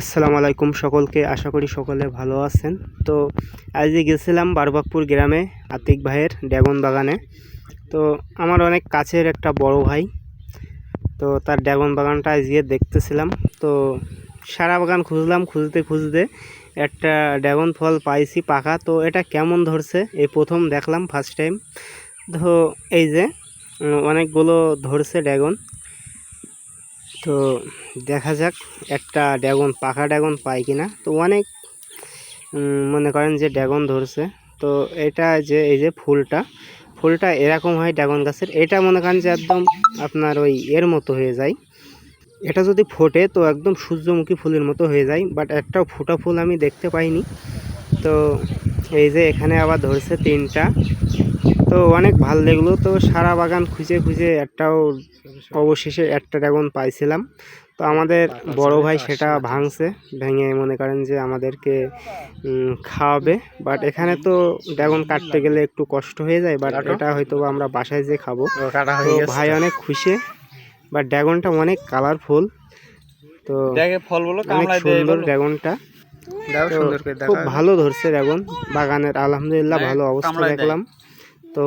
আসসালামু আলাইকুম সকলকে, আশা করি সকলে ভালো আছেন। তো আজকে গেছিলাম বারবাকপুর গ্রামে আতিক ভাইয়ের ড্রাগন বাগানে, তো আমার অনেক কাছের একটা বড় ভাই, তো তার ড্রাগন বাগানটা আজকে দেখতেছিলাম। তো সারা বাগান খুঁজলাম, খুঁজতে খুঁজতে একটা ড্রাগন ফল পাইছি পাকা, তো এটা কেমন ধরছে? এই প্রথম দেখলাম ফার্স্ট টাইম তো এই যে অনেকগুলো ধরছে ড্রাগন তো দেখা যাক, একটা ড্রাগন, পাকা ড্রাগন পাই কিনা। তো অনেক মনে করেন যে ড্রাগন ধরছে। তো এটা যে, এই যে ফুলটা ফুলটা এরকম হয় ড্রাগন গাছের, এটা মনে করেন যে একদম আপনার ওই এর মতো হয়ে যায়। এটা যদি ফোটে তো একদম সূর্যমুখী ফুলের মতো হয়ে যায় বাট একটাও ফোটা ফুল আমি দেখতে পাইনি। তো এই যে এখানে আবার ধরছে তিনটা। তো অনেক ভালো লাগল তো সারা বাগান খুঁজে খুঁজে একটাও অবশেষে একটা ড্রাগন পাইছিলাম। তো আমাদের বড় ভাই সেটা ভাঙছে ভেঙে মনে করেন যে আমাদেরকে খাওয়াবে। বাট এখানে তো ড্রাগন কাটতে গেলে একটু কষ্ট হয়ে যায় বাট এটা হয়তো বা আমরা বাসায় যেয়ে খাব। তো ভাই অনেক খুশি বাট ড্রাগনটা অনেক কালারফুল। তো ফলগুলো অনেক সুন্দর। ড্রাগনটা। খুব ভালো ধরছে ড্রাগন। বাগানের আলহামদুলিল্লাহ হ্যাঁ, ভালো অবস্থা দেখলাম। তো